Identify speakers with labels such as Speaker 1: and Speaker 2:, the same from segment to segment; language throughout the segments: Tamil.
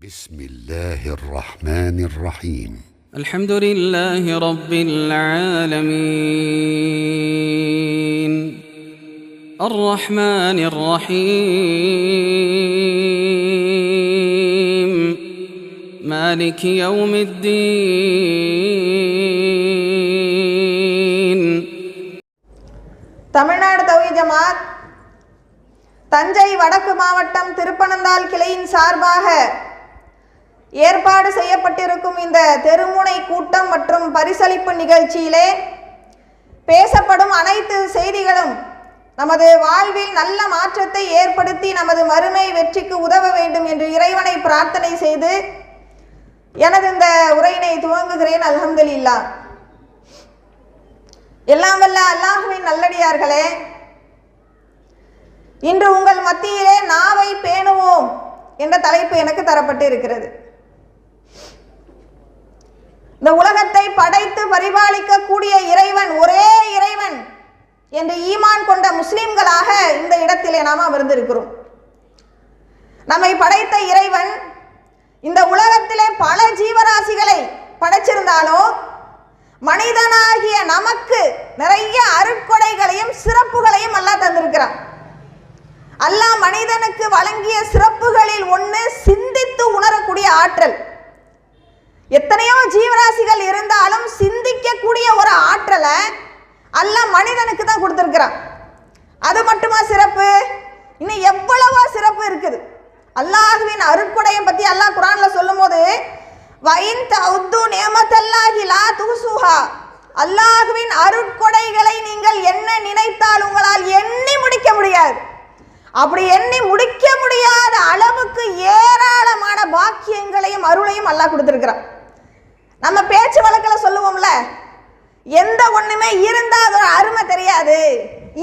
Speaker 1: بسم الله الرحمن الرحيم
Speaker 2: الحمد لله رب العالمين الرحمن الرحيم مالك يوم الدين
Speaker 3: தமிழ்நாடு தௌஹி ஜமாத் தஞ்சை வடக்கு மாவட்டம் திருப்பனந்தாள் கிளையின் சார்பாக ஏற்பாடு செய்யப்பட்டிருக்கும் இந்த தெருமுனை கூட்டம் மற்றும் பரிசளிப்பு நிகழ்ச்சியிலே பேசப்படும் அனைத்து செய்திகளும் நமது வாழ்வில் நல்ல மாற்றத்தை ஏற்படுத்தி நமது மறுமை வெற்றிக்கு உதவ வேண்டும் என்று இறைவனை பிரார்த்தனை செய்து எனது இந்த உரையினை துவங்குகிறேன் அல்ஹம்துலில்லாஹ் எல்லாம் வல்ல அல்லாஹுவின் நல்லடியார்களே இன்று உங்கள் மத்தியிலே நாவை பேணுவோம் என்ற தலைப்பு எனக்கு தரப்பட்டு இருக்கிறது இந்த உலகத்தை படைத்து பரிபாலிக்க கூடிய இறைவன் ஒரே இறைவன் என்று ஈமான் கொண்ட முஸ்லிம்களாக இந்த இடத்திலே நாம் அமர்ந்திருக்கிறோம். நம்மை படைத்த இறைவன் இந்த உலகத்திலே பல ஜீவராசிகளை படைச்சிருந்தாலும் மனிதனாகிய நமக்கு நிறைய அருட்கொடைகளையும் சிறப்புகளையும் அல்லாஹ் தந்திருக்கிறான். அல்லாஹ் மனிதனுக்கு வழங்கிய சிறப்புகளில் ஒன்று சிந்தித்து உணரக்கூடிய ஆற்றல். எத்தனையோ ஜீவராசிகள் இருந்தாலும் சிந்திக்கக்கூடிய ஒரு ஆற்றலை அல்ல மனிதனுக்கு தான் கொடுத்துருக்கிறான். அது மட்டுமா சிறப்பு? இன்னும் எவ்வளவோ சிறப்பு இருக்குது. அல்லாஹுவின் அருட்கொடையை பற்றி அல்லாஹ் குரான்ல சொல்லும்போது வைன் தவுத்து நேமத்தல்லாஹி லா துசுஹா. அல்லாஹுவின் அருட்கொடைகளை நீங்கள் என்ன நினைத்தால் உங்களால் எண்ணி முடிக்க முடியாது. அப்படி எண்ணி முடிக்க முடியாத அளவுக்கு ஏராளமான பாக்கியங்களையும் அருளையும் அல்லாஹ் கொடுத்துருக்கிறான். நம்ம பேச்சு வழக்கில் சொல்லுவோம்ல எந்த ஒண்ணுமே இருந்தா அதோட அருமை தெரியாது.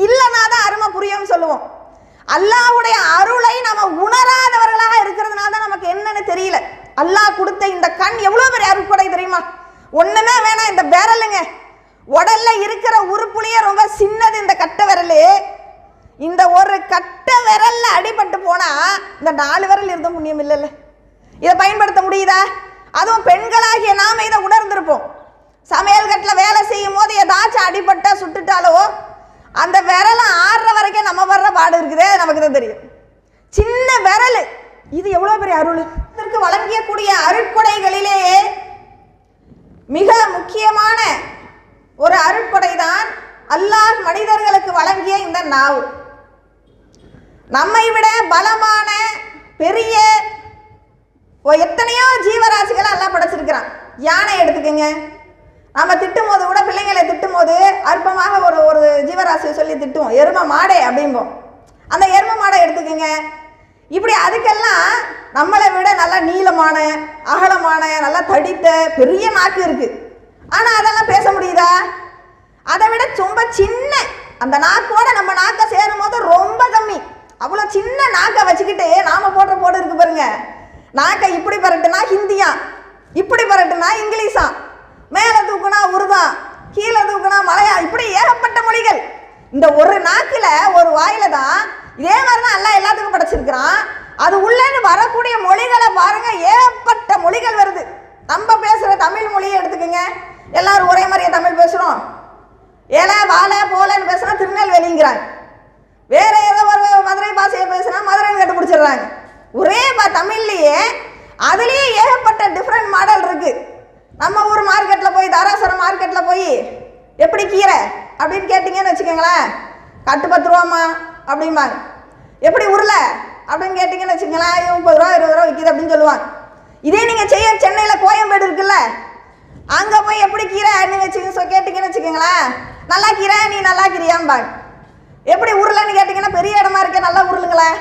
Speaker 3: இல்லைனா தான் அருமை புரியும்னு சொல்லுவோம். அல்லாஹ்வுடைய அருளை நம்ம உணராதவர்களாக இருக்கிறதுனால தான் நமக்கு என்னன்னு தெரியல. அல்லாஹ் கொடுத்த இந்த கண் எவ்வளோ பெரிய அருட்கொடை தெரியுமா? ஒண்ணுமே வேணாம் இந்த விரலுங்க. உடல்ல இருக்கிற உறுப்புலையே ரொம்ப சின்னது இந்த கட்டை விரலு. இந்த ஒரு கட்டை விரல்ல அடிபட்டு போனா இந்த நாலு விரல் இருந்தும் புண்ணியம் இல்லைல்ல. இதை பயன்படுத்த முடியுதா? அதுவும் பெண்களாகிய நாம் இதை உணர்ந்திருப்போம். சமையல் கட்டில் வேலை செய்யும் போது ஏதாச்சும் அடிபட்டா சுட்டுட்டாலோ அந்த விரலை ஆடுற வரைக்கும் நம்ம வர்ற பாடு இருக்குதே நமக்கு தான் தெரியும். சின்ன விரல். இது எவ்வளோ பெரிய அருள்? இதற்கு வழங்கக்கூடிய அருட்கொடைகளிலேயே மிக முக்கியமான ஒரு அருட்கொடை தான் அல்லாஹ் மனிதர்களுக்கு வழங்கிய இந்த நாவு. நம்மை விட பலமான பெரிய எத்தனையோ ஜீவராசிகளை எல்லாம் படைச்சிருக்கிறான். யானை எடுத்துக்கோங்க. நம்ம திட்டும் போது கூட பிள்ளைங்களை திட்டும் போது அற்பமாக ஒரு ஒரு ஜீவராசியை சொல்லி திட்டுவோம். எரும மாடே அப்படிம்போம். அந்த எரும மாடை எடுத்துக்கோங்க. இப்படி அதுக்கெல்லாம் நம்மளை விட நல்லா நீளமான அகலமான நல்லா தடித்த பெரிய நாக்கு இருக்கு. ஆனால் அதெல்லாம் பேச முடியுதா? அதை விட ரொம்ப சின்ன அந்த நாக்கோட நம்ம நாக்கை சேரும் போது ரொம்ப கம்மி. அவ்வளோ சின்ன நாக்கை வச்சுக்கிட்டு நாம போடுற போடு இருக்கு பாருங்க. நாக்கை இப்படி பரட்டுனா ஹிந்தியா? இப்படி பரட்டுனா இங்கிலீஷா? மேலே தூக்குனா உருதா? கீழே தூக்குனா மலையா? இப்படி ஏகப்பட்ட மொழிகள். இந்த ஒரு நாக்கில் ஒரு வாயில தான் இதே மாதிரி தான் எல்லாம் எல்லாத்துக்கும் படைச்சிருக்கிறான். அது உள்ளேன்னு வரக்கூடிய மொழிகளை பாருங்க ஏகப்பட்ட மொழிகள் வருது. நம்ம பேசுகிற தமிழ் மொழியை எடுத்துக்கோங்க. எல்லாரும் ஒரே மாதிரியே தமிழ் பேசுகிறோம் ஏல வாழ போலன்னு பேசுனா திருநெல்வேலிங்கிறாங்க. வேற ஏதோ ஒரு மதுரை பாஷையை பேசுனா மதுரைன்னு கண்டுபிடிச்சிடுறாங்க. ஒரே பா தமிழ்லையே அதுலேயே ஏகப்பட்ட டிஃப்ரெண்ட் மாடல் இருக்கு. நம்ம ஊர் மார்க்கெட்டில் போய் தாராசுரம் மார்க்கெட்டில் போய் எப்படி கீரை? அப்படின்னு கேட்டிங்கன்னு வச்சுக்கோங்களேன். கட்டு பத்து ரூபாம்மா அப்படிம்பாங்க. எப்படி உருளை? அப்படின்னு கேட்டிங்கன்னு வச்சுக்கோங்களேன் இது முப்பது ரூபா இருபது ரூபா விற்கிது அப்படின்னு சொல்லுவாங்க. இதே நீங்கள் செய்ய சென்னையில் கோயம்பேடு இருக்குல்ல அங்கே போய் எப்படி கீரை? வச்சுக்க கேட்டிங்கன்னு வச்சுக்கோங்களேன். நல்லா கீரை நீ நல்லா கிரியாம்பாங்க. எப்படி உருளைன்னு கேட்டிங்கன்னா பெரிய இடமா இருக்க நல்லா உருளுங்களேன்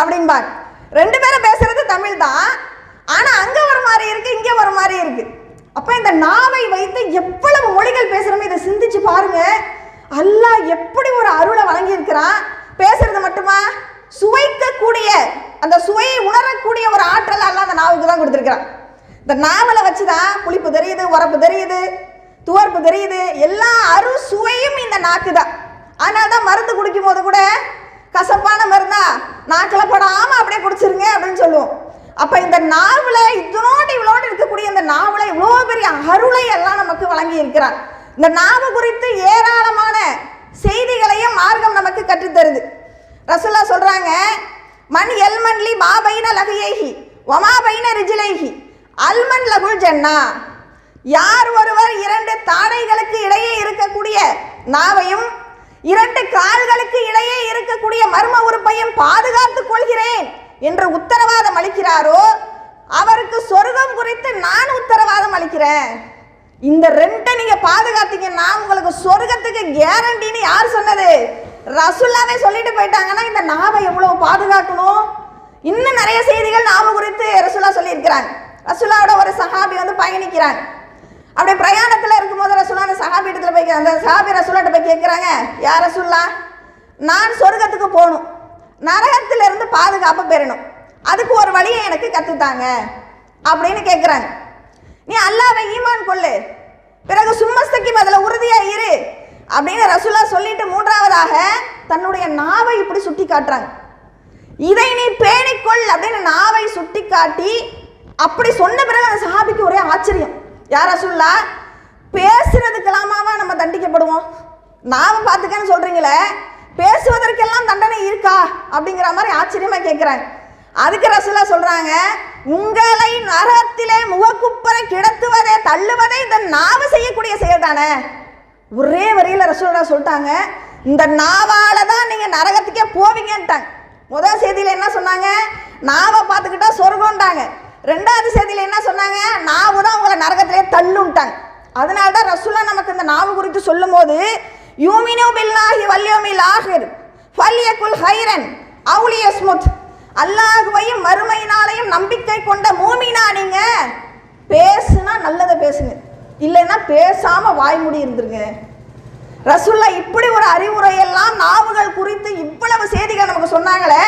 Speaker 3: அப்படின்பாங்க ரெண்டு பேரும் பேசுறது தமிழ் தான் ஆனால் அங்கே ஒரு மாதிரி இருக்கு இங்கே ஒரு மாதிரி இருக்கு. அப்போ இந்த நாவை வைத்து எவ்வளவு மொழிகள் பேசுகிறோமோ இதை சிந்திச்சு பாருங்க. அல்லாஹ் எப்படி ஒரு அருளை வழங்கியிருக்கிறான்? பேசுறது மட்டுமா? சுவைக்கக்கூடிய அந்த சுவையை உணரக்கூடிய ஒரு ஆற்றல் அல்லாஹ் அந்த நாவுக்கு தான் கொடுத்துருக்குறான். இந்த நாவலை வச்சு தான் புளிப்பு தெரியுது உரப்பு தெரியுது துவர்ப்பு தெரியுது. எல்லா அரு சுவையும் இந்த நாக்கு தான் அதனால தான் மருந்து குடிக்கும் போது கூட கசப்பான மருந்தா? நாக்கில் படாமல் அப்படியே குடிச்சிருங்க அப்படின்னு சொல்லுவோம். அப்போ இந்த நாவலை இதனோடு இவ்வளோடு இருக்கக்கூடிய இந்த நாவலை இவ்வளோ பெரிய அருளை எல்லாம் நமக்கு வழங்கி இருக்கிறார். இந்த நாவு குறித்து ஏராளமான செய்திகளையும் மார்க்கம் நமக்கு கற்றுத்தருது ரசுல்லா சொல்கிறாங்க மண் எல்மன்லி மாபைன லகையேகி ஒமாபைன ரிஜிலேகி அல்மன் லகுல் ஜன்னா. யார் ஒருவர் இரண்டு தாடைகளுக்கு இடையே இருக்கக்கூடிய நாவையும் இரண்டு கால்களுக்கு இடையே இருக்கக்கூடிய மர்ம உறுப்பையும் பாதுகாத்துக் கொள்கிறேன் என்று உத்தரவாதம் அளிக்கிறாரோ அவருக்கு சொர்க்கம் குறித்து நான் உத்தரவாதம் அளிக்கிறேன். இந்த ரெண்டை நீங்க பாதுகாத்தீங்கன்னா உங்களுக்கு சொர்க்கத்துக்கு கேரண்டின்னு யார் சொன்னது? ரசுல்லாவே சொல்லிட்டு போயிட்டாங்கன்னா இந்த நாவை எவ்வளவு பாதுகாக்கணும்? இன்னும் நிறைய செய்திகள் நாம குறித்து ரசுல்லா சொல்லியிருக்கிறாங்க. ரசுல்லாவோட ஒரு சஹாபி வந்து பயணிக்கிறாங்க அப்படி பிரயாண ரசுல்லா போய் அந்த சஹாபி ரசுல்லாட்ட போய் கேட்குறாங்க யார் ரசுல்லா நான் சொர்க்கத்துக்கு போகணும். நரகத்திலிருந்து பாதுகாப்பு பெறணும். அதுக்கு ஒரு வழியை எனக்கு கற்றுத்தாங்க அப்படின்னு கேட்குறாங்க நீ அல்லாவை ஈமான் கொள்ளு. பிறகு சும்மஸ்தக்கு அதில் உறுதியாக இரு. அப்படின்னு ரசுல்லா சொல்லிட்டு மூன்றாவதாக தன்னுடைய நாவை இப்படி சுட்டி காட்டுறாங்க. இதை நீ பேணிக்கொள் அப்படின்னு நாவை சுட்டி காட்டி அப்படி சொன்ன பிறகு அந்த சஹாபிக்கு ஒரே ஆச்சரியம். யார் ரசுல்லா பேசுறதுக்கெல்லாமாவா நம்ம தண்டிக்கப்படுவோம்? நாம பார்த்துக்கன்னு சொல்றீங்களே? பேசுவதற்கெல்லாம் தண்டனை இருக்கா? அப்படிங்கிற மாதிரி ஆச்சரியமா கேட்குறாங்க அதுக்கு ரசுல்லா சொல்றாங்க உங்களை நரகத்திலே முகக்குப்பரை கிடத்துவதே தள்ளுவதே இந்த நாவு செய்யக்கூடிய செயல் தானே? ஒரே வரியில ரசூலா சொல்லிட்டாங்க இந்த நாவால தான் நீங்க நரகத்துக்கே போவீங்கன்ட்டாங்க. முதல் செய்தியில என்ன சொன்னாங்க? நாவை பார்த்துக்கிட்டா சொர்க்கம்ட்டாங்க ரெண்டாவது செய்தியில என்ன சொன்னாங்க? நாவு தான் உங்களை நரகத்திலே தள்ளுன்ட்டாங்க அதனால தான் ரசுல்லா நமக்கு இந்த நாவு குறித்து சொல்லும்போது யூமினோ பில்லாஹி வல்யோமில் ஆஹிர் ஃபல்யகுல் ஹைரன் அவுலிய ஸ்முத் அல்லாஹுவையும் மறுமையினாலையும் நம்பிக்கை கொண்ட மூமினா நீங்க பேசுனா நல்லதை பேசுங்க. இல்லைன்னா பேசாம வாய்மூடி இருந்துருங்க. ரசுல்லா இப்படி ஒரு அறிவுரையெல்லாம் நாவுகள் குறித்து இவ்வளவு செய்திகள் நமக்கு சொன்னாங்களே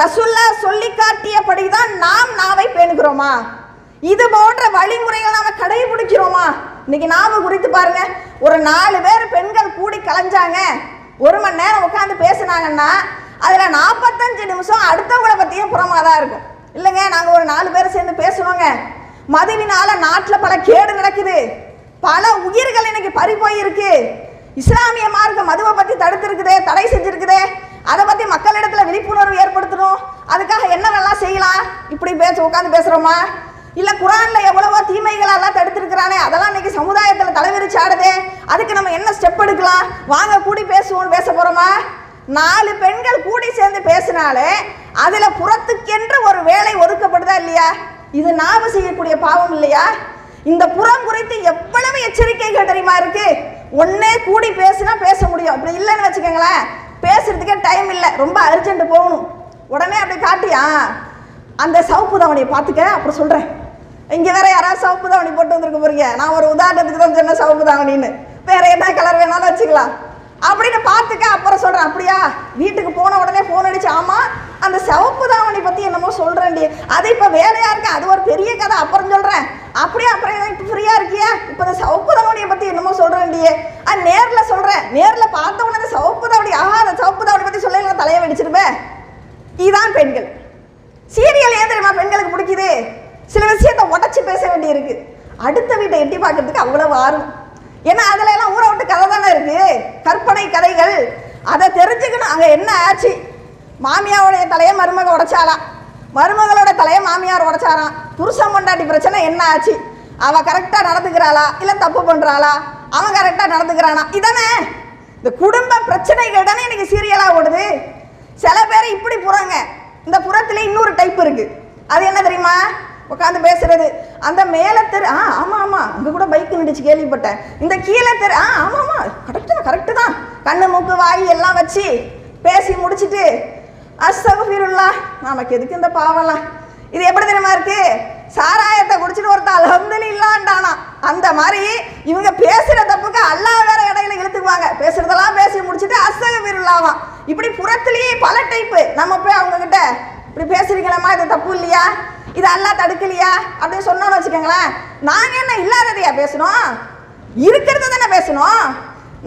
Speaker 3: ரசுல்லா சொல்லி காட்டியபடிதான் நாம் நாவை பேணுகிறோமா? இது போன்ற வழிமுறைகள் நாம கடைபிடிக்கிறோமா? இன்னைக்கு நாம குறித்து பாருங்க ஒரு நாலு பேர் பெண்கள் கூடி கலைஞ்சாங்க. ஒரு மணி நேரம் உட்காந்து பேசுனாங்கன்னா அதுல நாற்பத்தஞ்சு நிமிஷம் அடுத்தவங்களை பத்தியும் புறமா தான் இருக்கும். இல்லைங்க நாங்க ஒரு நாலு பேர் சேர்ந்து பேசுவோங்க மதுவினால நாட்டில் பல கேடு நடக்குது. பல உயிர்கள் இன்னைக்கு பறி போயிருக்கு. இஸ்லாமிய மார்க்க மதுவை பத்தி தடுத்திருக்குதே தடை செஞ்சிருக்குதே. அதை பத்தி மக்களிடத்துல விழிப்புணர்வு ஏற்படுத்தணும். அதுக்காக என்னவெல்லாம் செய்யலாம்? இப்படி பேச உட்காந்து பேசுறோமா? இல்ல குரான்ல எவ்வளவோ தீமைகளெல்லாம் தடுத்திருக்கிறானே அதெல்லாம் இன்னைக்கு சமுதாயத்துல தலைவிரிச்சு ஆடுதே. அதுக்கு நம்ம என்ன ஸ்டெப் எடுக்கலாம்? வாங்க கூடி பேசுவோம் பேச போறோமா? நாலு பெண்கள் கூடி சேர்ந்து பேசினாலே அதுல புறத்துக்கென்று ஒரு வேலை ஒதுக்கப்படுதா இல்லையா? இது நாம செய்யக்கூடிய பாவம் இல்லையா? இந்த புறம் குறித்து எவ்வளவு எச்சரிக்கைகள் தெரியுமா இருக்கு? ஒன்னே கூடி பேசினா பேச முடியும். அப்படி இல்லைன்னு வச்சுக்கோங்களேன். பேசுறதுக்கே டைம் இல்லை. ரொம்ப அர்ஜென்ட் போகணும். உடனே அப்படி காட்டியா? அந்த சவுப்பு தவணையை பார்த்துக்க அப்புறம் சொல்கிறேன் இங்கே வேற யாராவது சவப்பு தாவணி போட்டு வந்திருக்க போறீங்க. நான் ஒரு உதாரணத்துக்கு தான் சொன்னேன் சவப்பு தாவணின்னு. வேற என்ன கலர் வேணாலும் வச்சுக்கலாம். அப்படின்னு பார்த்துக்க அப்புறம் சொல்றேன் அப்படியா? வீட்டுக்கு போன உடனே ஃபோன் அடிச்சு ஆமா அந்த சிவப்பு தாவணி பத்தி என்னமோ சொல்றேன்டி. அது இப்ப வேலையா இருக்கு அது ஒரு பெரிய கதை அப்புறம் சொல்றேன். அப்படியே அப்புறம் எனக்கு ஃப்ரீயா இருக்கியா? இப்போ இந்த சிவப்பு தாவணியை பத்தி என்னமோ சொல்றேன்டியே அது நேர்ல சொல்றேன். நேர்ல பார்த்த உடனே அந்த சிவப்பு தாவணி ஆஹா அந்த சிவப்பு தாவணி பத்தி சொல்ல தலையை வெடிச்சிருப்பேன் இதுதான் பெண்கள். சீரியல் ஏன் தெரியுமா பெண்களுக்கு பிடிக்குது? சில விஷயத்தை உடச்சி பேச வேண்டியிருக்கு. அடுத்த வீட்டை எட்டி பார்க்கறதுக்கு அவ்வளவு ஆர்வம். ஏன்னா அதில் எல்லாம் ஊரை விட்டு கதை தானே இருக்கு. கற்பனை கதைகள். அதை தெரிஞ்சுக்கணும். அங்கே என்ன ஆச்சு? மாமியாவுடைய தலையை மருமக உடைச்சாளா? மருமகளோட தலையை மாமியார் உடைச்சாராம். புருஷன் பொண்டாட்டி பிரச்சனை என்ன ஆச்சு? அவ கரெக்டாக நடந்துக்கிறாளா? இல்லை தப்பு பண்ணுறாளா அவன் கரெக்டாக நடந்துக்கிறானா? இதானே. இந்த குடும்ப பிரச்சனைகள் தானே எனக்கு சீரியலாக ஓடுது. சில பேர் இப்படி புறாங்க. இந்த புறத்துல இன்னொரு டைப் இருக்கு. அது என்ன தெரியுமா? உட்காந்து பேசுறது. அந்த மேலே தெரு ஆ ஆமா ஆமா அங்க கூட பைக் நின்றுச்சு கேள்விப்பட்டேன். இந்த கீழே தெரு ஆ ஆமா ஆமா கரெக்டு தான் கரெக்டு தான். கண்ணு மூக்கு வாய் எல்லாம் வச்சு பேசி முடிச்சுட்டு அஸ்தகுஃபிருல்லா நமக்கு எதுக்கு இந்த பாவம்லாம்? இது எப்படி தெரியுமா இருக்கு? சாராயத்தை குடிச்சிட்டு ஒருத்தன் இல்லாண்டானா அந்த மாதிரி இவங்க பேசுற தப்புக்கு அல்லாஹ் வேற இடையில இழுத்துக்குவாங்க. பேசுறதெல்லாம் பேசி முடிச்சிட்டு அஸ்தகுஃபிருல்லாவாம் இப்படி புறத்துலயே பல டைப்பு நம்ம போய் அவங்க கிட்ட இப்படி பேசுறீங்களம்மா இது தப்பு இல்லையா? இது அல்லா தடுக்கலையா? அப்படின்னு சொன்னோம்னு வச்சுக்கோங்களேன். நாங்கள் என்ன இல்லாததையா பேசணும்? இருக்கிறத தானே பேசணும்?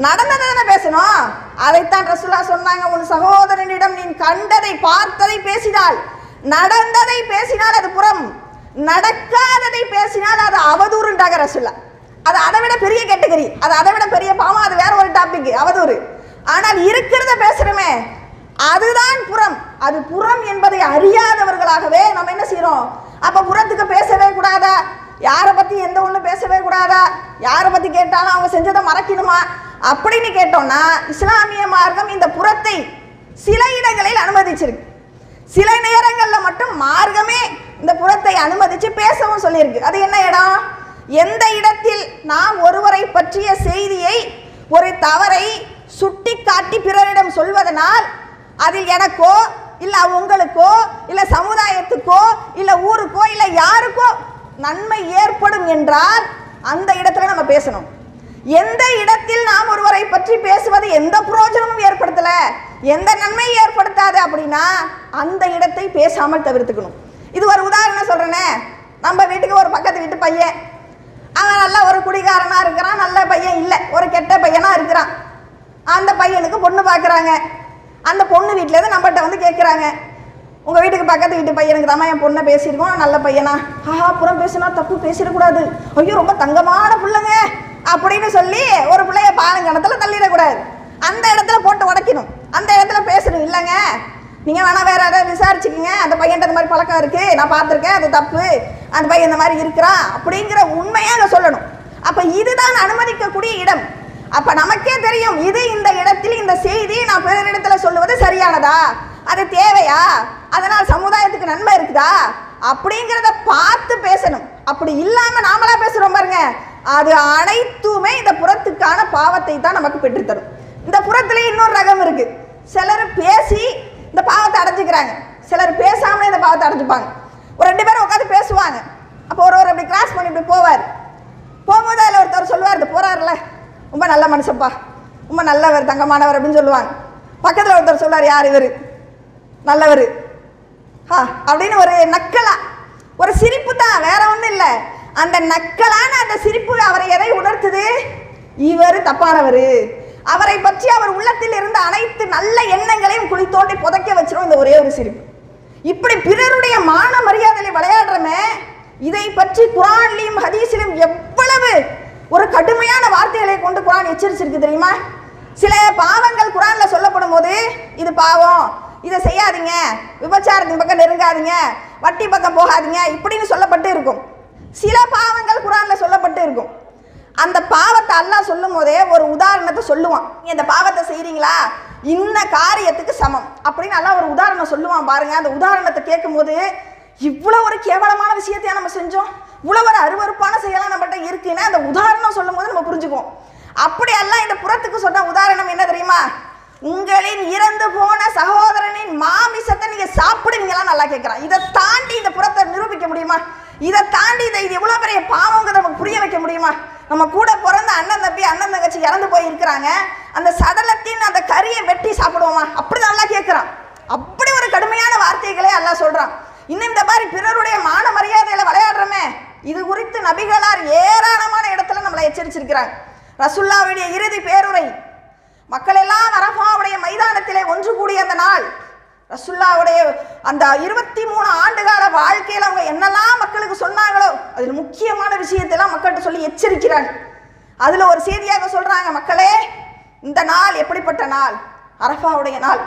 Speaker 3: நடந்ததை தானே பேசணும்? அதைத்தான் ரசுல்லா சொன்னாங்க. உன் சகோதரனிடம் நீ கண்டதை பார்த்ததை பேசினால். நடந்ததை பேசினால் அது புறம். நடக்காததை பேசினால் அது அவதூறுண்டாக ரசுல்லா அது அதை விட பெரிய கேட்டகரி. அது அதை விட பெரிய பாவம். அது வேற ஒரு டாபிக் அவதூறு. ஆனால் இருக்கிறத பேசுகிறோமே அதுதான் புறம். அது புறம் என்பதை அறியாதவர்களாகவே நம்ம என்ன செய்கிறோம் அப்ப புறத்துக்கு பேசவே கூடாதா? யாரை பத்தி எந்த ஒண்ணு பேசவே கூடாதா? யாரை பத்தி கேட்டாலும் அவங்க செஞ்சதை மறக்கணுமா? அப்படின்னு கேட்டோம்னா இஸ்லாமிய மார்க்கம் இந்த புறத்தை சில இடங்களில் அனுமதிச்சிருக்கு. சில நேரங்களில் மட்டும் மார்க்கமே இந்த புறத்தை அனுமதிச்சு பேசவும் சொல்லியிருக்கு. அது என்ன இடம்? எந்த இடத்தில் நாம் ஒருவரை பற்றிய செய்தியை ஒரு தவறை சுட்டி காட்டி பிறரிடம் சொல்வதனால் அதில் எனக்கோ இல்ல உங்களுக்கோ இல்ல சமுதாயத்துக்கோ இல்ல ஊருக்கோ இல்ல யாருக்கோ நன்மை ஏற்படும் என்றால் அந்த இடத்துல நம்ம பேசணும். எந்த இடத்தில் நாம் ஒருவரை பற்றி பேசுவது எந்த புரோஜனமும் ஏற்படுத்தல? எந்த நன்மை ஏற்படுத்தாது அப்படின்னா அந்த இடத்தை பேசாமல் தவிர்த்துக்கணும். இது ஒரு உதாரணம் சொல்றேனே. நம்ம வீட்டுக்கு ஒரு பக்கத்து வீட்டு பையன். அவன் நல்ல ஒரு குடிகாரனா இருக்கிறான் நல்ல பையன் இல்லை ஒரு கெட்ட பையனா இருக்கிறான். அந்த பையனுக்கு பொண்ணு பார்க்குறாங்க அந்த பொண்ணு வீட்டிலேருந்து நம்மகிட்ட வந்து கேட்குறாங்க உங்கள் வீட்டுக்கு பக்கத்து வீட்டு பையனுக்கு தான் என் பொண்ணை பேசியிருக்கோம் நல்ல பையனா? ஆஹா புறம் பேசினா தப்பு பேசிடக்கூடாது. ஐயோ ரொம்ப தங்கமான பிள்ளைங்க அப்படின்னு சொல்லி ஒரு பிள்ளைய பாலங்கணத்தில் தள்ளிடக்கூடாது. அந்த இடத்துல போட்டு உடைக்கணும். அந்த இடத்துல பேசணும் இல்லைங்க. நீங்கள் வேணால் வேற ஏதாவது விசாரிச்சுக்கோங்க. அந்த பையன்ட்ட இந்த மாதிரி பழக்கம் இருக்குது நான் பார்த்துருக்கேன் அது தப்பு. அந்த பையன் இந்த மாதிரி இருக்கிறான் அப்படிங்கிற உண்மையை சொல்லணும். அப்போ இதுதான் அனுமதிக்கக்கூடிய இடம். அப்ப நமக்கே தெரியும் இது இந்த இடத்தில் இந்த செய்தி நான் பிறரிடத்துல சொல்லுவது சரியானதா? அது தேவையா? அதனால் சமுதாயத்துக்கு நன்மை இருக்குதா? அப்படிங்கிறத பார்த்து பேசணும். அப்படி இல்லாம நாமளா பேசுறோம் பாருங்க. அது அனைத்துமே இந்த புறத்துக்கான பாவத்தை தான் நமக்கு பெற்றுத்தரும் இந்த புறத்துல இன்னொரு ரகம் இருக்கு. சிலர் பேசி இந்த பாவத்தை அடைஞ்சுக்கிறாங்க. சிலர் பேசாமலே இந்த பாவத்தை அடைஞ்சுப்பாங்க. ஒரு ரெண்டு பேரும் உட்காந்து பேசுவாங்க. அப்போ ஒருவர் அப்படி கிராஸ் பண்ணி இப்படி போவார். போகும்போது அதில் ஒருத்தர் சொல்லுவார் இந்த போறாருல. ரொம்ப நல்ல மனுஷப்பா ரொம்ப நல்லவர் தங்கமானவர் அப்படின்னு சொல்லுவாங்க. பக்கத்தில் ஒருத்தர் சொல்லுவார் யார் இவர்? நல்லவர். ஆ அப்படின்னு ஒரு நக்கலா. ஒரு சிரிப்பு தான் வேற ஒன்றும் இல்லை. அந்த நக்கலான அந்த சிரிப்பு அவரை எதை உணர்த்துது? இவர் தப்பானவர். அவரை பற்றி அவர் உள்ளத்தில் இருந்த அனைத்து நல்ல எண்ணங்களையும் குழி தோண்டி புதைக்க வச்சிரும் இந்த ஒரே ஒரு சிரிப்பு. இப்படி பிறருடைய மான மரியாதையை விளையாடுறமே இதை பற்றி குரான்லையும் ஹதீஸிலும் எவ்வளவு ஒரு கடுமையான வார்த்தைகளை கொண்டு குரான் எச்சரிச்சிருக்கு தெரியுமா? சில பாவங்கள் குரான்ல சொல்லப்படும் போது இது பாவம் இதை செய்யாதீங்க விபச்சாரத்தின் பக்கம் நெருங்காதீங்க வட்டி பக்கம் போகாதீங்க இப்படின்னு சொல்லப்பட்டு இருக்கும். சில பாவங்கள் குரான்ல சொல்லப்பட்டு இருக்கும். அந்த பாவத்தை அல்லா சொல்லும் போதே ஒரு உதாரணத்தை சொல்லுவான். இந்த பாவத்தை செய்கிறீங்களா இன்ன காரியத்துக்கு சமம். அப்படின்னு நல்லா ஒரு உதாரணம் சொல்லுவான் பாருங்க. அந்த உதாரணத்தை கேட்கும்போது இவ்வளோ ஒரு கேவலமான விஷயத்தையா நம்ம செஞ்சோம்? இவ்வளோ ஒரு அருவருப்பான நம்மகிட்ட இருக்குன்னா அந்த உதாரணம் சொல்லும் போது நம்ம புரிஞ்சுக்குவோம். அப்படி எல்லாம் இந்த புறத்துக்கு சொன்ன உதாரணம் என்ன தெரியுமா? உங்களின் இறந்து போன சகோதரனின் மாமிசத்தை நீங்க சாப்பிடுவீங்களா நல்லா கேட்கிறான் இதை தாண்டி இந்த புறத்தை நிரூபிக்க முடியுமா? இதை தாண்டி இதை இது எவ்வளவு பெரிய பாவங்கிறத நமக்கு புரிய வைக்க முடியுமா? நம்ம கூட பிறந்த அண்ணன் தம்பி அண்ணன் தங்கச்சி இறந்து போய் இருக்கிறாங்க அந்த சடலத்தின் அந்த கறியை வெட்டி சாப்பிடுவோமா? அப்படி நல்லா கேட்கிறான் அப்படி ஒரு கடுமையான வார்த்தைகளே எல்லாம் சொல்றான். இன்னும் இந்த மாதிரி பிறருடைய மான மரியாதையில விளையாடுறோமே. இது குறித்து நபிகளார் ஏராளமான இடத்துல நம்மளை எச்சரிச்சிருக்கிறாங்க. ரசுல்லாவுடைய இறுதி பேருரை மக்கள் எல்லாம் அரபாவுடைய மைதானத்திலே ஒன்று கூடிய அந்த நாள் ரசுல்லாவுடைய அந்த இருபத்தி மூணு ஆண்டுகால வாழ்க்கையில் அவங்க என்னெல்லாம் மக்களுக்கு சொன்னாங்களோ அதில் முக்கியமான விஷயத்தெல்லாம் மக்கள்கிட்ட சொல்லி எச்சரிக்கிறாங்க. அதில் ஒரு செய்தியாக சொல்கிறாங்க மக்களே இந்த நாள் எப்படிப்பட்ட நாள்? அரஃபாவுடைய நாள்.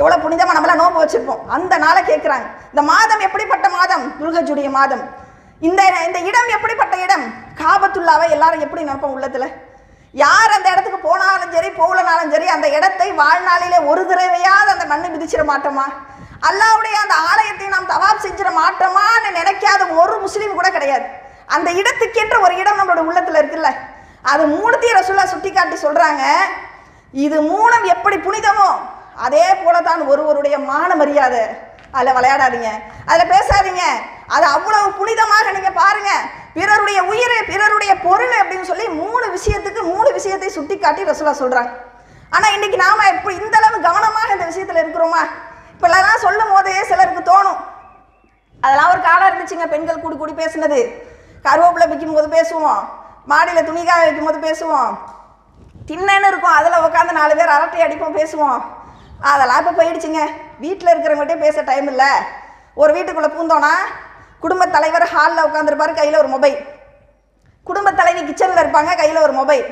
Speaker 3: எவ்வளோ புனிதமாக நம்மளாம் நோம்பு வச்சுருப்போம். அந்த நாளை கேட்குறாங்க. இந்த மாதம் எப்படிப்பட்ட மாதம்? துர்கஜுடைய மாதம். இந்த இந்த இடம் எப்படிப்பட்ட இடம்? காபத்துல்லாவை எல்லாரும் எப்படி நினைப்போம் உள்ளத்தில்? யார் அந்த இடத்துக்கு போனாலும் சரி போகலனாலும் சரி அந்த இடத்தை வாழ்நாளிலே ஒரு தடவையாவது அந்த மண்ணு மிதிச்சிட மாட்டோமா? அல்லாவுடைய அந்த ஆலயத்தை நாம் தவாப் செஞ்சிட மாட்டோமான்னு நினைக்காத ஒரு முஸ்லீம் கூட கிடையாது. அந்த இடத்துக்கென்ற ஒரு இடம் நம்மளோட உள்ளத்தில் இருக்குல்ல? அது மூணுத்தையும் ரசுல்லா சுட்டி காட்டி சொல்கிறாங்க இது மூணும் எப்படி புனிதமோ அதே போல தான் ஒருவருடைய மான மரியாதை. அதில் விளையாடாதீங்க. அதில் பேசாதீங்க. அது அவ்வளவு புனிதமாக நீங்கள் பாருங்க. பிறருடைய உயிர் பிறருடைய பொருள் அப்படின்னு சொல்லி மூணு விஷயத்துக்கு மூணு விஷயத்தை சுட்டி காட்டி ரசுல்லா சொல்றாங்க. ஆனால் இன்னைக்கு நாம இப்போ இந்த அளவு கவனமாக இந்த விஷயத்தில் இருக்கிறோமா? இப்போல்லாம் சொல்லும் போது சிலருக்கு தோணும். அதெல்லாம் ஒரு காலம் இருந்துச்சுங்க பெண்கள் கூடி கூடி பேசுனது. கருவேப்பிலை விற்கும் போது பேசுவோம். மாடியில் துணிக்காய வைக்கும் போது பேசுவோம். திண்ணன்னு இருக்கும் அதில் உட்காந்து நாலு பேர் அரட்டை அடிப்போம் பேசுவோம். அதெல்லாம் இப்போ போயிடுச்சுங்க. வீட்டில் இருக்கிறவங்ககிட்டே பேச டைம் இல்லை. ஒரு வீட்டுக்குள்ளே பூந்தோன்னா குடும்பத் தலைவர் ஹாலில் உட்காந்துருப்பாரு கையில் ஒரு மொபைல் குடும்ப தலைவி கிச்சனில் இருப்பாங்க கையில் ஒரு மொபைல்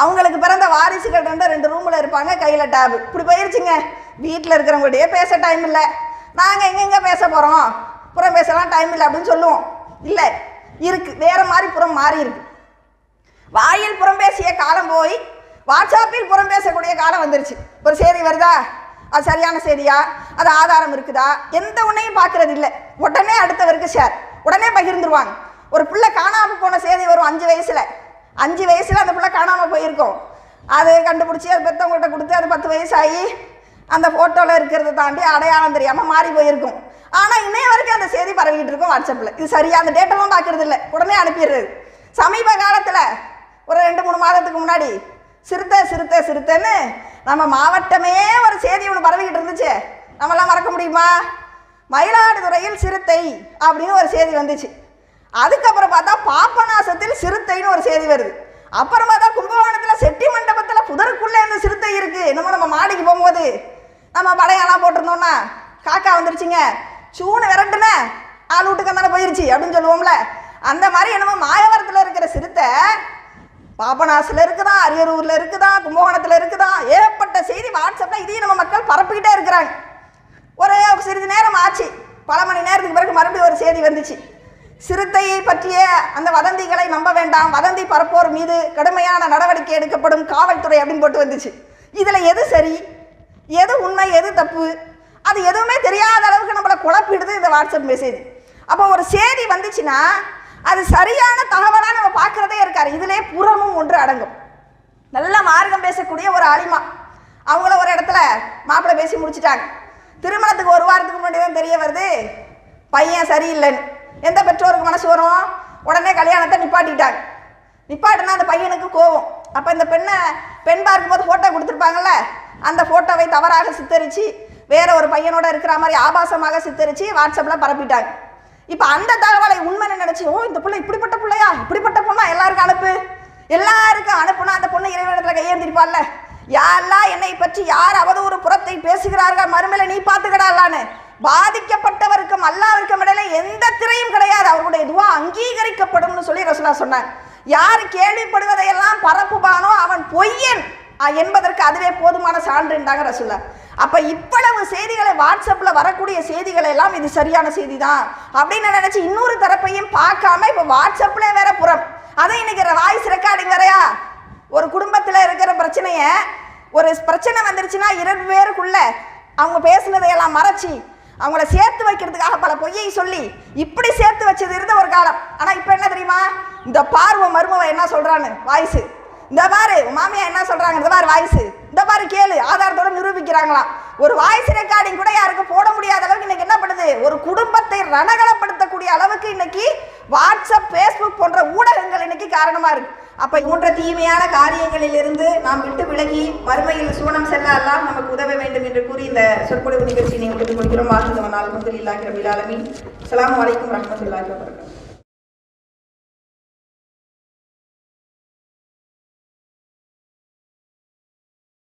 Speaker 3: அவங்களுக்கு பிறந்த வாரிசுகள் இருந்தால் ரெண்டு ரூமில் இருப்பாங்க கையில் டேபு இப்படி போயிருச்சுங்க. வீட்டில் இருக்கிறவங்கள்டையே பேச டைம் இல்லை. நாங்கள் எங்கெங்கே பேச போகிறோம் புறம் பேசலாம் டைம் இல்லை அப்படின்னு சொல்லுவோம். இல்லை இருக்கு. வேற மாதிரி புறம் மாறி இருக்கு. வாயில் புறம் பேசிய காலம் போய் வாட்ஸ்அப்பில் புறம் பேசக்கூடிய காலம் வந்துருச்சு. ஒரு செய்தி வருதா? அது சரியான செய்தியா? அது ஆதாரம் இருக்குதா? எந்த ஒன்றையும் பார்க்கறது இல்லை உடனே அடுத்தவருக்கு ஷேர் உடனே பகிர்ந்துருவாங்க. ஒரு பிள்ளை காணாமல் போன செய்தி வரும் அஞ்சு வயசில். அஞ்சு வயசில் அந்த பிள்ளை காணாமல் போயிருக்கோம். அது கண்டுபிடிச்சி அது பெற்றவங்கள்ட்ட கொடுத்து அது பத்து வயசாகி அந்த ஃபோட்டோவில் இருக்கிறத தாண்டி அடையாளம் தெரியாமல் மாறி போயிருக்கும். ஆனால் இன்னைய வரைக்கும் அந்த செய்தி பரவிக்கிட்டு இருக்கும் வாட்ஸ்அப்பில் இது சரியா? அந்த டேட்டெல்லாம் பார்க்கறது இல்லை உடனே அனுப்பிடுறது. சமீப காலத்தில் ஒரு ரெண்டு மூணு மாதத்துக்கு முன்னாடி சிறுத்தை சிறுத்தை சிறுத்தைன்னு நம்ம மாவட்டமே ஒரு செய்தி ஒன்று பரவிக்கிட்டு இருந்துச்சு. நம்மளாம் மறக்க முடியுமா? மயிலாடுதுறையில் சிறுத்தை அப்படின்னு ஒரு செய்தி வந்துச்சு. அதுக்கப்புறம் பார்த்தா பாப்பநாசத்தில் சிறுத்தைன்னு ஒரு செய்தி வருது. அப்புறம் பார்த்தா கும்பகோணத்தில் செட்டி மண்டபத்தில் புதருக்குள்ளே இந்த சிறுத்தை இருக்கு. நம்ம நம்ம மாடிக்கு போகும்போது நம்ம படையெல்லாம் போட்டிருந்தோம்னா காக்கா வந்துருச்சுங்க. சூனு விரட்டுன. ஆள் வீட்டுக்கு தானே போயிருச்சு அப்படின்னு சொல்லுவோம்ல. அந்த மாதிரி என்னமோ மாயவரத்தில் இருக்கிற சிறுத்தை பாபநாசில் இருக்குதான் அரியலூரில் இருக்குதா? கும்பகோணத்தில் இருக்குதா? ஏகப்பட்ட செய்தி வாட்ஸ்அப்பில் இதையும் நம்ம மக்கள் பரப்பிக்கிட்டே இருக்கிறாங்க. ஒரு சிறிது நேரம் ஆச்சு. பல மணி நேரத்துக்கு பிறகு மறுபடியும் ஒரு செய்தி வந்துச்சு. சிறுத்தையை பற்றிய அந்த வதந்திகளை நம்ப வேண்டாம். வதந்தி பரப்போர் மீது கடுமையான நடவடிக்கை எடுக்கப்படும் காவல்துறை அப்படின்னு போட்டு வந்துச்சு. இதில் எது சரி? எது உண்மை? எது தப்பு? அது எதுவுமே தெரியாத அளவுக்கு நம்மளை குழப்பிடுது இந்த வாட்ஸ்அப் மெசேஜ். அப்போ ஒரு செய்தி வந்துச்சுன்னா அது சரியான தகவலாக நம்ம பார்க்குறதே இருக்காரு இதிலே புறமும் ஒன்று அடங்கும். நல்ல மார்க்கம் பேசக்கூடிய ஒரு ஆலிமா. அவங்கள ஒரு இடத்துல மாப்பிள்ளை பேசி முடிச்சிட்டாங்க. திருமணத்துக்கு ஒரு வாரத்துக்கு முன்னாடி தான் தெரிய வருது பையன் சரியில்லைன்னு. எந்த பெற்றோருக்கு மனசு வரும்? உடனே கல்யாணத்தை நிப்பாட்டிட்டாங்க. நிப்பாட்டினா அந்த பையனுக்கு கோவம் அப்போ இந்த பெண்ணை பெண் பார்க்கும்போது ஃபோட்டோ கொடுத்துருப்பாங்கல்ல அந்த ஃபோட்டோவை தவறாக சித்தரித்து வேற ஒரு பையனோட இருக்கிற மாதிரி ஆபாசமாக சித்தரித்து வாட்ஸ்அப்பில் பரப்பிட்டாங்க. இப்போ அந்த தகவலை உண்மைன்னு நினச்சி ஓ இந்த பிள்ளை இப்படிப்பட்ட பிள்ளையா? இப்படிப்பட்ட பொண்ணா? எல்லாருக்கும் அனுப்பு. எல்லாருக்கும் அனுப்புனா அந்த பொண்ணு இறைவனத்தில் கையேந்திருப்பாள்ல. யாரெல்லாம் என்னை பற்றி யார் அவதூறு புறத்தை பேசுகிறார்கள் மறுமையில நீ பார்த்துக்கடாலான்னு பாதிக்கப்பட்டவருக்கும் அல்லாவிற்கும் இடையில எந்த திரையும் கிடையாது. அவருடைய துவா அங்கீகரிக்கப்படும்னு சொல்லி ரசுலா சொன்னார். யார் கேள்விப்படுவதையெல்லாம் பரப்புபானோ அவன் பொய்யன். என்பதற்கு அதுவே போதுமான சான்று என்றாங்க ரசுல்லா அப்போ இவ்வளவு செய்திகளை வாட்ஸ்அப்பில் வரக்கூடிய செய்திகளை எல்லாம் இது சரியான செய்தி தான் அப்படின்னு நினச்சி இன்னொரு தரப்பையும் பார்க்காம இப்போ வாட்ஸ்அப்பில் வேற புறம். அதை இன்னைக்கு வாய்ஸ் ரெக்கார்டிங் வேறயா? ஒரு குடும்பத்தில் இருக்கிற பிரச்சனையை ஒரு பிரச்சனை வந்துருச்சுன்னா இரண்டு பேருக்குள்ள அவங்க பேசுனதையெல்லாம் மறைச்சி அவங்கள சேர்த்து வைக்கிறதுக்காக பல பொய்யை சொல்லி இப்படி சேர்த்து வச்சது இருந்த ஒரு காலம். ஆனால் இப்போ என்ன தெரியுமா? இந்த பார்வை மருமவ என்ன சொல்கிறான்னு வாய்ஸு இந்த பாரு மாமியா என்ன சொல்றாங்க? இந்த பாரு வாய்ஸ் இந்த பாரு கேளு. ஆதாரத்தோட நிரூபிக்கிறாங்களாம் ஒரு வாய்ஸ் ரெக்கார்டிங் கூட யாருக்கும் போட முடியாத அளவுக்கு இன்னைக்கு என்ன பண்ணுது? ஒரு குடும்பத்தை ரணகலப்படுத்தக்கூடிய அளவுக்கு இன்னைக்கு வாட்ஸ்அப் ஃபேஸ்புக் போன்ற ஊடகங்கள் இன்னைக்கு காரணமா இருக்கு. அப்ப போன்ற தீமையான காரியங்களிலிருந்து நாம் விட்டு விலகி வறுமையில் சூனம் செல்ல எல்லாம் நமக்கு உதவ வேண்டும் என்று கூறி இந்த சொற்பொழிவு நிகழ்ச்சியை முடித்துக் கொள்கிறோம் நாள் முதல் இல்லாம்கிற ஆலமீன். அஸ்ஸலாமு அலைக்கும் வரஹ்மத்துல்லாஹி வபரகாத்துஹு.